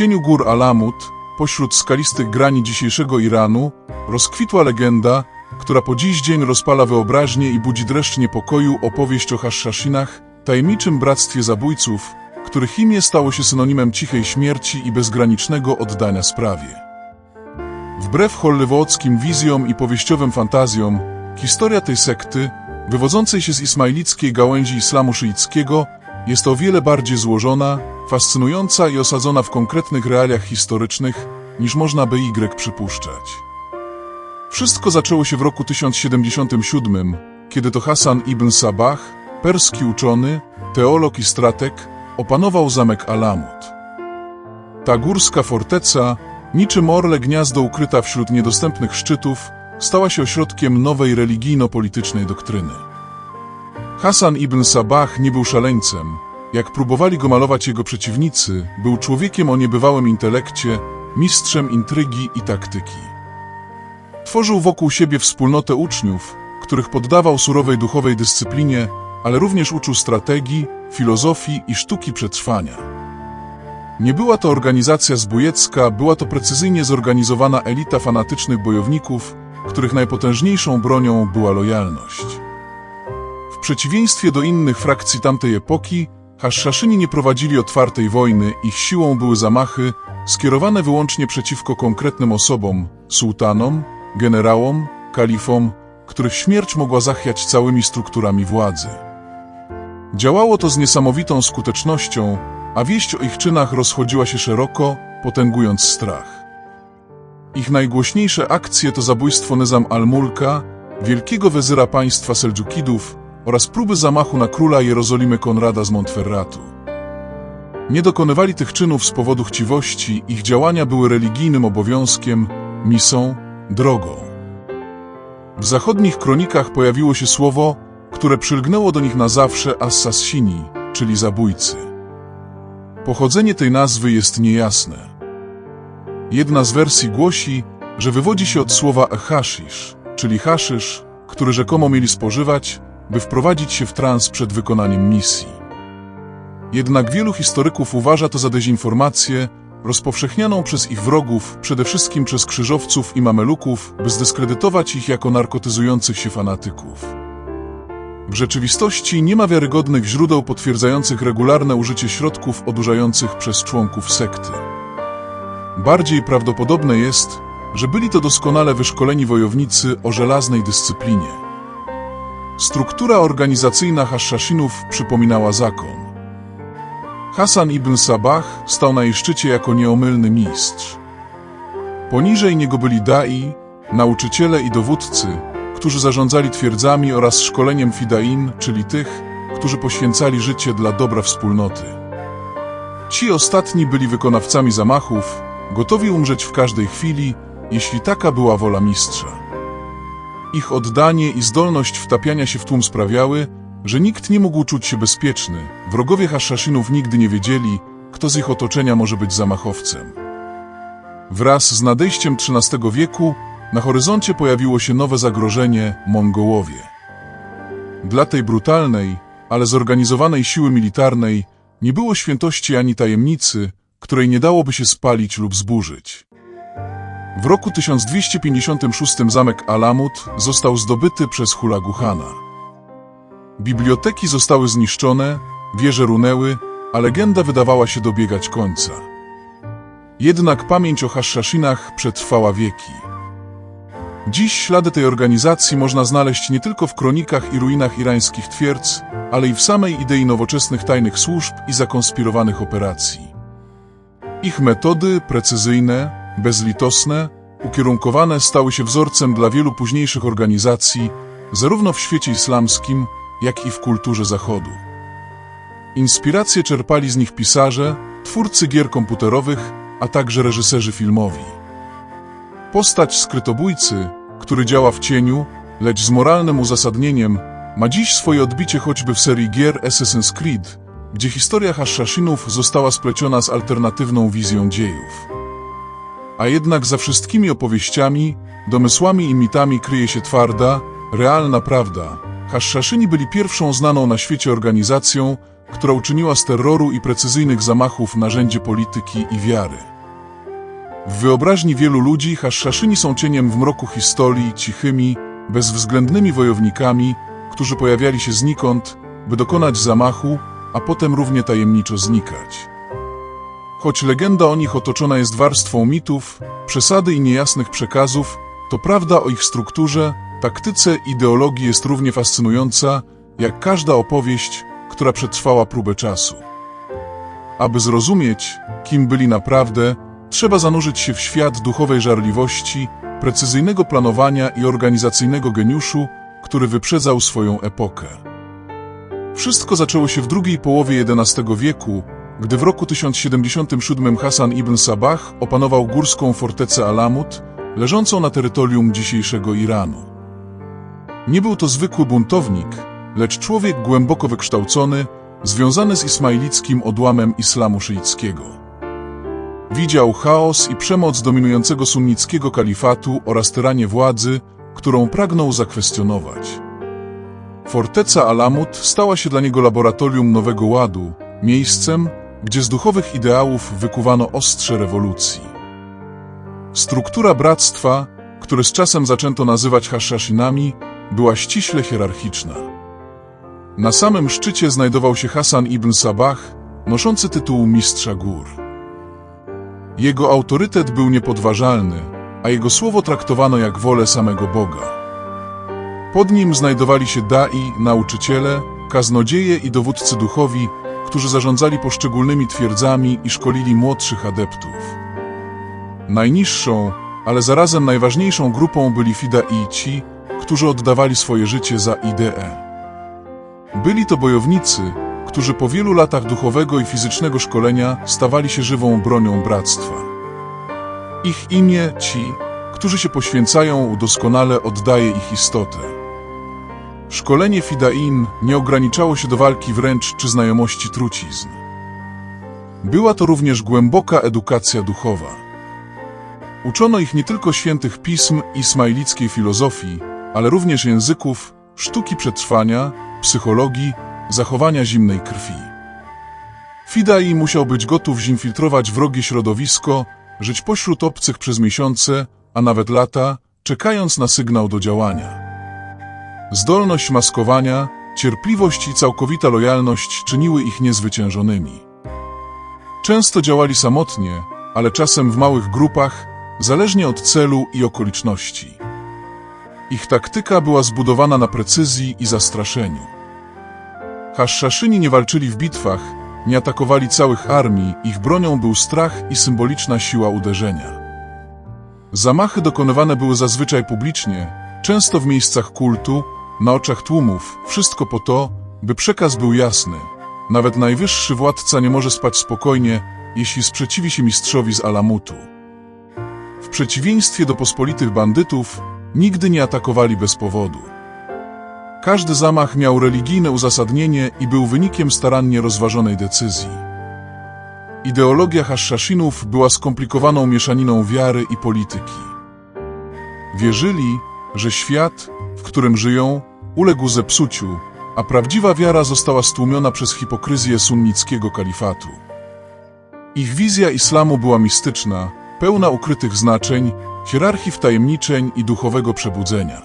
cieniu gór Alamut, pośród skalistych grani dzisiejszego Iranu, rozkwitła legenda, która po dziś dzień rozpala wyobraźnię i budzi dreszcz niepokoju opowieść o Haszaszinach, tajemniczym bractwie zabójców, których imię stało się synonimem cichej śmierci i bezgranicznego oddania sprawie. Wbrew hollywoodzkim wizjom i powieściowym fantazjom, historia tej sekty, wywodzącej się z ismailickiej gałęzi islamu szyickiego, jest o wiele bardziej złożona, fascynująca i osadzona w konkretnych realiach historycznych, niż można by Y przypuszczać. Wszystko zaczęło się w roku 1077, kiedy to Hasan ibn Sabah, perski uczony, teolog i strateg, opanował zamek Alamut. Ta górska forteca, niczym orle gniazdo ukryta wśród niedostępnych szczytów, stała się ośrodkiem nowej religijno-politycznej doktryny. Hasan ibn Sabah nie był szaleńcem. Jak próbowali go malować jego przeciwnicy, był człowiekiem o niebywałym intelekcie, mistrzem intrygi i taktyki. Tworzył wokół siebie wspólnotę uczniów, których poddawał surowej duchowej dyscyplinie, ale również uczył strategii, filozofii i sztuki przetrwania. Nie była to organizacja zbójecka, była to precyzyjnie zorganizowana elita fanatycznych bojowników, których najpotężniejszą bronią była lojalność. Przeciwieństwie do innych frakcji tamtej epoki, Haszaszyni nie prowadzili otwartej wojny, ich siłą były zamachy skierowane wyłącznie przeciwko konkretnym osobom, sułtanom, generałom, kalifom, których śmierć mogła zachwiać całymi strukturami władzy. Działało to z niesamowitą skutecznością, a wieść o ich czynach rozchodziła się szeroko, potęgując strach. Ich najgłośniejsze akcje to zabójstwo Nizam al-Mulka, wielkiego wezyra państwa Seldżukidów oraz próby zamachu na króla Jerozolimy Konrada z Montferratu. Nie dokonywali tych czynów z powodu chciwości, ich działania były religijnym obowiązkiem, misą, drogą. W zachodnich kronikach pojawiło się słowo, które przylgnęło do nich na zawsze assassini, czyli zabójcy. Pochodzenie tej nazwy jest niejasne. Jedna z wersji głosi, że wywodzi się od słowa hashish, czyli haszysz, który rzekomo mieli spożywać, by wprowadzić się w trans przed wykonaniem misji. Jednak wielu historyków uważa to za dezinformację, rozpowszechnianą przez ich wrogów, przede wszystkim przez krzyżowców i mameluków, by zdyskredytować ich jako narkotyzujących się fanatyków. W rzeczywistości nie ma wiarygodnych źródeł potwierdzających regularne użycie środków odurzających przez członków sekty. Bardziej prawdopodobne jest, że byli to doskonale wyszkoleni wojownicy o żelaznej dyscyplinie. Struktura organizacyjna Haszaszynów przypominała zakon. Hasan ibn Sabah stał na jej szczycie jako nieomylny mistrz. Poniżej niego byli dai, nauczyciele i dowódcy, którzy zarządzali twierdzami oraz szkoleniem fidain, czyli tych, którzy poświęcali życie dla dobra wspólnoty. Ci ostatni byli wykonawcami zamachów, gotowi umrzeć w każdej chwili, jeśli taka była wola mistrza. Ich oddanie i zdolność wtapiania się w tłum sprawiały, że nikt nie mógł czuć się bezpieczny. Wrogowie Haszaszynów nigdy nie wiedzieli, kto z ich otoczenia może być zamachowcem. Wraz z nadejściem XIII wieku na horyzoncie pojawiło się nowe zagrożenie – Mongołowie. Dla tej brutalnej, ale zorganizowanej siły militarnej nie było świętości ani tajemnicy, której nie dałoby się spalić lub zburzyć. W roku 1256 zamek Alamut został zdobyty przez Hulaguhana. Biblioteki zostały zniszczone, wieże runęły, a legenda wydawała się dobiegać końca. Jednak pamięć o Haszaszynach przetrwała wieki. Dziś ślady tej organizacji można znaleźć nie tylko w kronikach i ruinach irańskich twierdz, ale i w samej idei nowoczesnych tajnych służb i zakonspirowanych operacji. Ich metody, precyzyjne, bezlitosne, ukierunkowane stały się wzorcem dla wielu późniejszych organizacji, zarówno w świecie islamskim, jak i w kulturze Zachodu. Inspiracje czerpali z nich pisarze, twórcy gier komputerowych, a także reżyserzy filmowi. Postać skrytobójcy, który działa w cieniu, lecz z moralnym uzasadnieniem, ma dziś swoje odbicie choćby w serii gier Assassin's Creed, gdzie historia Haszaszynów została spleciona z alternatywną wizją dziejów. A jednak za wszystkimi opowieściami, domysłami i mitami kryje się twarda, realna prawda. Haszaszyni byli pierwszą znaną na świecie organizacją, która uczyniła z terroru i precyzyjnych zamachów narzędzie polityki i wiary. W wyobraźni wielu ludzi Haszaszyni są cieniem w mroku historii, cichymi, bezwzględnymi wojownikami, którzy pojawiali się znikąd, by dokonać zamachu, a potem równie tajemniczo znikać. Choć legenda o nich otoczona jest warstwą mitów, przesady i niejasnych przekazów, to prawda o ich strukturze, taktyce, ideologii jest równie fascynująca, jak każda opowieść, która przetrwała próbę czasu. Aby zrozumieć, kim byli naprawdę, trzeba zanurzyć się w świat duchowej żarliwości, precyzyjnego planowania i organizacyjnego geniuszu, który wyprzedzał swoją epokę. Wszystko zaczęło się w drugiej połowie XI wieku, gdy w roku 1077 Hasan ibn Sabah opanował górską fortecę Alamut, leżącą na terytorium dzisiejszego Iranu. Nie był to zwykły buntownik, lecz człowiek głęboko wykształcony, związany z ismailickim odłamem islamu szyickiego. Widział chaos i przemoc dominującego sunnickiego kalifatu oraz tyranię władzy, którą pragnął zakwestionować. Forteca Alamut stała się dla niego laboratorium nowego ładu, miejscem, gdzie z duchowych ideałów wykuwano ostrze rewolucji. Struktura bractwa, które z czasem zaczęto nazywać Hashashinami, była ściśle hierarchiczna. Na samym szczycie znajdował się Hasan ibn Sabah, noszący tytuł Mistrza Gór. Jego autorytet był niepodważalny, a jego słowo traktowano jak wolę samego Boga. Pod nim znajdowali się dai, nauczyciele, kaznodzieje i dowódcy duchowi, którzy zarządzali poszczególnymi twierdzami i szkolili młodszych adeptów. Najniższą, ale zarazem najważniejszą grupą byli fidaici, którzy oddawali swoje życie za ideę. Byli to bojownicy, którzy po wielu latach duchowego i fizycznego szkolenia stawali się żywą bronią bractwa. Ich imię ci, którzy się poświęcają, doskonale oddaje ich istotę. Szkolenie Fidain nie ograniczało się do walki wręcz czy znajomości trucizn. Była to również głęboka edukacja duchowa. Uczono ich nie tylko świętych pism i ismailickiej filozofii, ale również języków, sztuki przetrwania, psychologii, zachowania zimnej krwi. Fidai musiał być gotów zinfiltrować wrogie środowisko, żyć pośród obcych przez miesiące, a nawet lata, czekając na sygnał do działania. Zdolność maskowania, cierpliwość i całkowita lojalność czyniły ich niezwyciężonymi. Często działali samotnie, ale czasem w małych grupach, zależnie od celu i okoliczności. Ich taktyka była zbudowana na precyzji i zastraszeniu. Haszaszyni nie walczyli w bitwach, nie atakowali całych armii, ich bronią był strach i symboliczna siła uderzenia. Zamachy dokonywane były zazwyczaj publicznie, często w miejscach kultu, na oczach tłumów, wszystko po to, by przekaz był jasny. Nawet najwyższy władca nie może spać spokojnie, jeśli sprzeciwi się mistrzowi z Alamutu. W przeciwieństwie do pospolitych bandytów, nigdy nie atakowali bez powodu. Każdy zamach miał religijne uzasadnienie i był wynikiem starannie rozważonej decyzji. Ideologia Haszaszynów była skomplikowaną mieszaniną wiary i polityki. Wierzyli, że świat, w którym żyją, uległ zepsuciu, a prawdziwa wiara została stłumiona przez hipokryzję sunnickiego kalifatu. Ich wizja islamu była mistyczna, pełna ukrytych znaczeń, hierarchii wtajemniczeń i duchowego przebudzenia.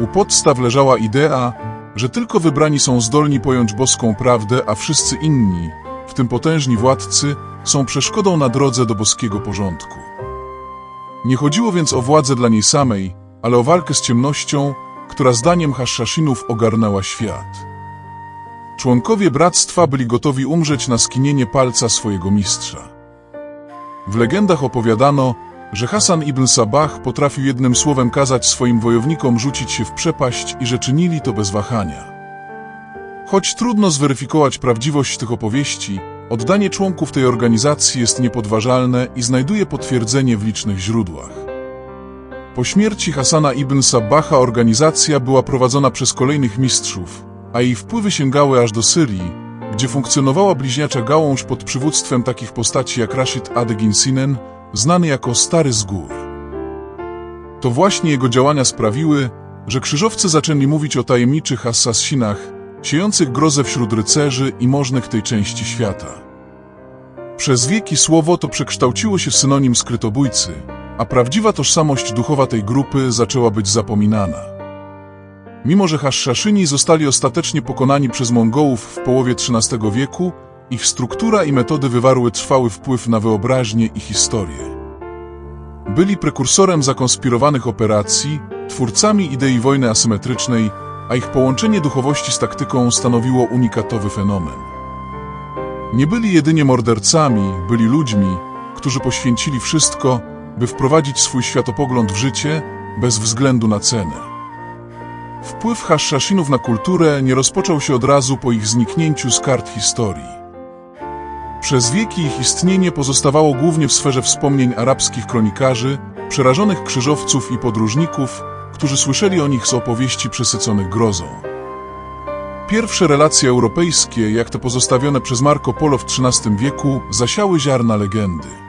U podstaw leżała idea, że tylko wybrani są zdolni pojąć boską prawdę, a wszyscy inni, w tym potężni władcy, są przeszkodą na drodze do boskiego porządku. Nie chodziło więc o władzę dla niej samej, ale o walkę z ciemnością, która zdaniem Haszaszynów ogarnęła świat. Członkowie bractwa byli gotowi umrzeć na skinienie palca swojego mistrza. W legendach opowiadano, że Hasan ibn Sabah potrafił jednym słowem kazać swoim wojownikom rzucić się w przepaść i że czynili to bez wahania. Choć trudno zweryfikować prawdziwość tych opowieści, oddanie członków tej organizacji jest niepodważalne i znajduje potwierdzenie w licznych źródłach. Po śmierci Hasana ibn Sabaha organizacja była prowadzona przez kolejnych mistrzów, a jej wpływy sięgały aż do Syrii, gdzie funkcjonowała bliźniacza gałąź pod przywództwem takich postaci jak Rashid ad-Din Sinen, znany jako Stary z Gór. To właśnie jego działania sprawiły, że krzyżowcy zaczęli mówić o tajemniczych assasinach, siejących grozę wśród rycerzy i możnych tej części świata. Przez wieki słowo to przekształciło się w synonim skrytobójcy, a prawdziwa tożsamość duchowa tej grupy zaczęła być zapominana. Mimo, że Haszszaszyni zostali ostatecznie pokonani przez Mongołów w połowie XIII wieku, ich struktura i metody wywarły trwały wpływ na wyobraźnię i historię. Byli prekursorem zakonspirowanych operacji, twórcami idei wojny asymetrycznej, a ich połączenie duchowości z taktyką stanowiło unikatowy fenomen. Nie byli jedynie mordercami, byli ludźmi, którzy poświęcili wszystko, by wprowadzić swój światopogląd w życie, bez względu na cenę. Wpływ Haszszaszynów na kulturę nie rozpoczął się od razu po ich zniknięciu z kart historii. Przez wieki ich istnienie pozostawało głównie w sferze wspomnień arabskich kronikarzy, przerażonych krzyżowców i podróżników, którzy słyszeli o nich z opowieści przesyconych grozą. Pierwsze relacje europejskie, jak te pozostawione przez Marco Polo w XIII wieku, zasiały ziarna legendy.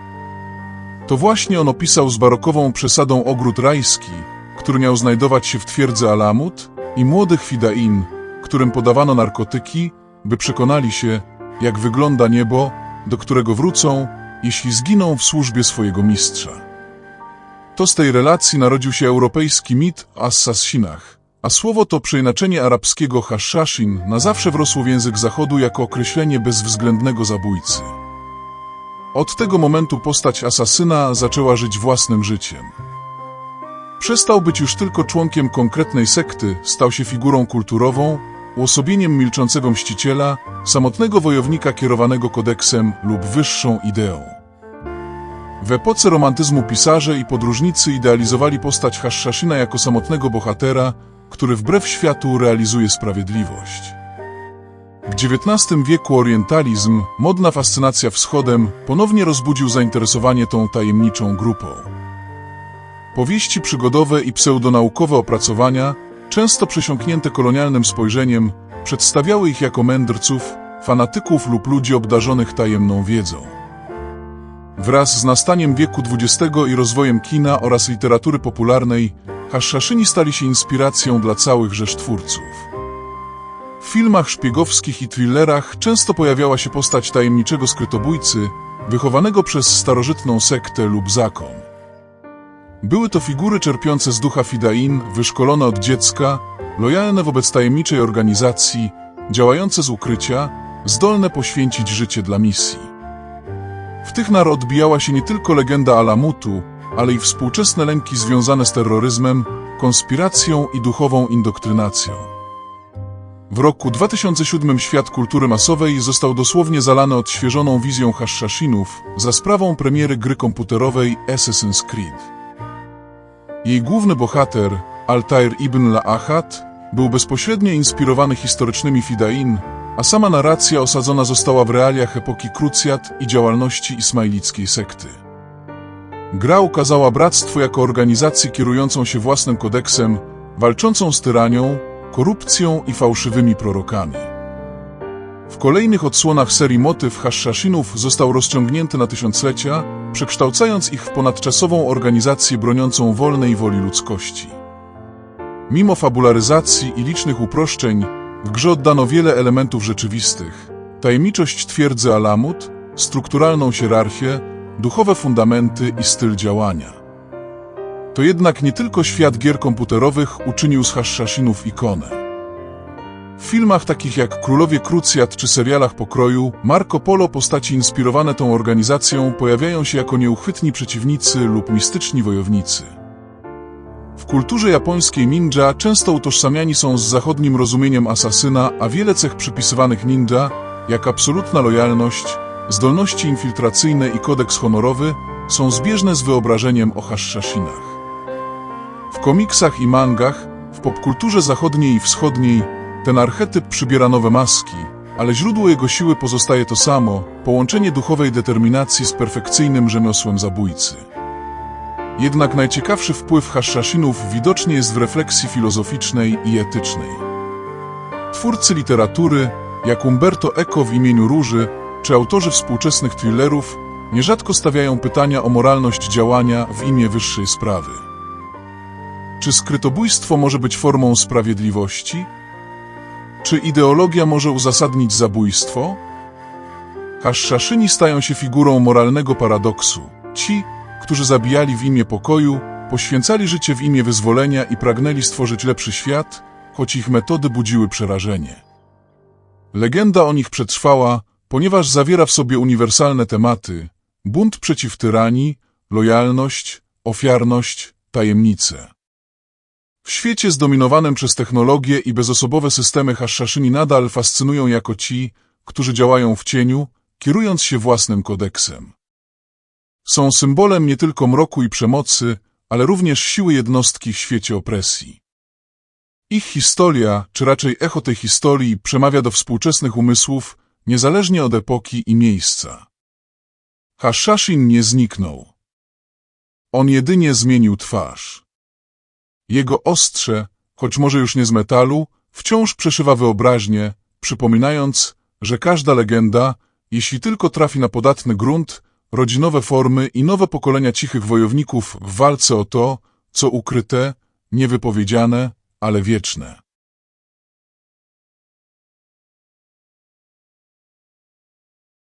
To właśnie on opisał z barokową przesadą ogród rajski, który miał znajdować się w twierdzy Alamut i młodych Fidain, którym podawano narkotyki, by przekonali się, jak wygląda niebo, do którego wrócą, jeśli zginą w służbie swojego mistrza. To z tej relacji narodził się europejski mit o assassinach, a słowo to przeinaczenie arabskiego hashashin na zawsze wrosło w język zachodu jako określenie bezwzględnego zabójcy. Od tego momentu postać asasyna zaczęła żyć własnym życiem. Przestał być już tylko członkiem konkretnej sekty, stał się figurą kulturową, uosobieniem milczącego mściciela, samotnego wojownika kierowanego kodeksem lub wyższą ideą. W epoce romantyzmu pisarze i podróżnicy idealizowali postać Haszszaszyna jako samotnego bohatera, który wbrew światu realizuje sprawiedliwość. W XIX wieku orientalizm, modna fascynacja wschodem, ponownie rozbudził zainteresowanie tą tajemniczą grupą. Powieści przygodowe i pseudonaukowe opracowania, często przesiąknięte kolonialnym spojrzeniem, przedstawiały ich jako mędrców, fanatyków lub ludzi obdarzonych tajemną wiedzą. Wraz z nastaniem wieku XX i rozwojem kina oraz literatury popularnej, Haszszaszyni stali się inspiracją dla całych rzesz twórców. W filmach szpiegowskich i thrillerach często pojawiała się postać tajemniczego skrytobójcy, wychowanego przez starożytną sektę lub zakon. Były to figury czerpiące z ducha Fidain, wyszkolone od dziecka, lojalne wobec tajemniczej organizacji, działające z ukrycia, zdolne poświęcić życie dla misji. W tych nar odbijała się nie tylko legenda Alamutu, ale i współczesne lęki związane z terroryzmem, konspiracją i duchową indoktrynacją. W roku 2007 świat kultury masowej został dosłownie zalany odświeżoną wizją Haszszaszinów za sprawą premiery gry komputerowej Assassin's Creed. Jej główny bohater, Altair ibn La'ahat, był bezpośrednio inspirowany historycznymi Fidain, a sama narracja osadzona została w realiach epoki krucjat i działalności ismailickiej sekty. Gra ukazała bractwo jako organizację kierującą się własnym kodeksem, walczącą z tyranią, korupcją i fałszywymi prorokami. W kolejnych odsłonach serii motyw Haszszaszinów został rozciągnięty na tysiąclecia, przekształcając ich w ponadczasową organizację broniącą wolnej woli ludzkości. Mimo fabularyzacji i licznych uproszczeń, w grze oddano wiele elementów rzeczywistych. Tajemniczość twierdzy Alamut, strukturalną hierarchię, duchowe fundamenty i styl działania. To jednak nie tylko świat gier komputerowych uczynił z Haszszaszinów ikonę. W filmach takich jak Królowie Krucjat czy serialach pokroju, Marco Polo postaci inspirowane tą organizacją pojawiają się jako nieuchwytni przeciwnicy lub mistyczni wojownicy. W kulturze japońskiej ninja często utożsamiani są z zachodnim rozumieniem asasyna, a wiele cech przypisywanych ninja, jak absolutna lojalność, zdolności infiltracyjne i kodeks honorowy, są zbieżne z wyobrażeniem o haszszaszinach. Komiksach i mangach, w popkulturze zachodniej i wschodniej ten archetyp przybiera nowe maski, ale źródło jego siły pozostaje to samo, połączenie duchowej determinacji z perfekcyjnym rzemiosłem zabójcy. Jednak najciekawszy wpływ Haszaszynów widocznie jest w refleksji filozoficznej i etycznej. Twórcy literatury, jak Umberto Eco w imieniu Róży, czy autorzy współczesnych thrillerów, nierzadko stawiają pytania o moralność działania w imię wyższej sprawy. Czy skrytobójstwo może być formą sprawiedliwości? Czy ideologia może uzasadnić zabójstwo? Haszszaszyni stają się figurą moralnego paradoksu. Ci, którzy zabijali w imię pokoju, poświęcali życie w imię wyzwolenia i pragnęli stworzyć lepszy świat, choć ich metody budziły przerażenie. Legenda o nich przetrwała, ponieważ zawiera w sobie uniwersalne tematy bunt przeciw tyranii, lojalność, ofiarność, tajemnice. W świecie zdominowanym przez technologię i bezosobowe systemy haszaszyni nadal fascynują jako ci, którzy działają w cieniu, kierując się własnym kodeksem. Są symbolem nie tylko mroku i przemocy, ale również siły jednostki w świecie opresji. Ich historia, czy raczej echo tej historii, przemawia do współczesnych umysłów, niezależnie od epoki i miejsca. Hashashin nie zniknął. On jedynie zmienił twarz. Jego ostrze, choć może już nie z metalu, wciąż przeszywa wyobraźnię, przypominając, że każda legenda, jeśli tylko trafi na podatny grunt, rodzi nowe formy i nowe pokolenia cichych wojowników w walce o to, co ukryte, niewypowiedziane, ale wieczne.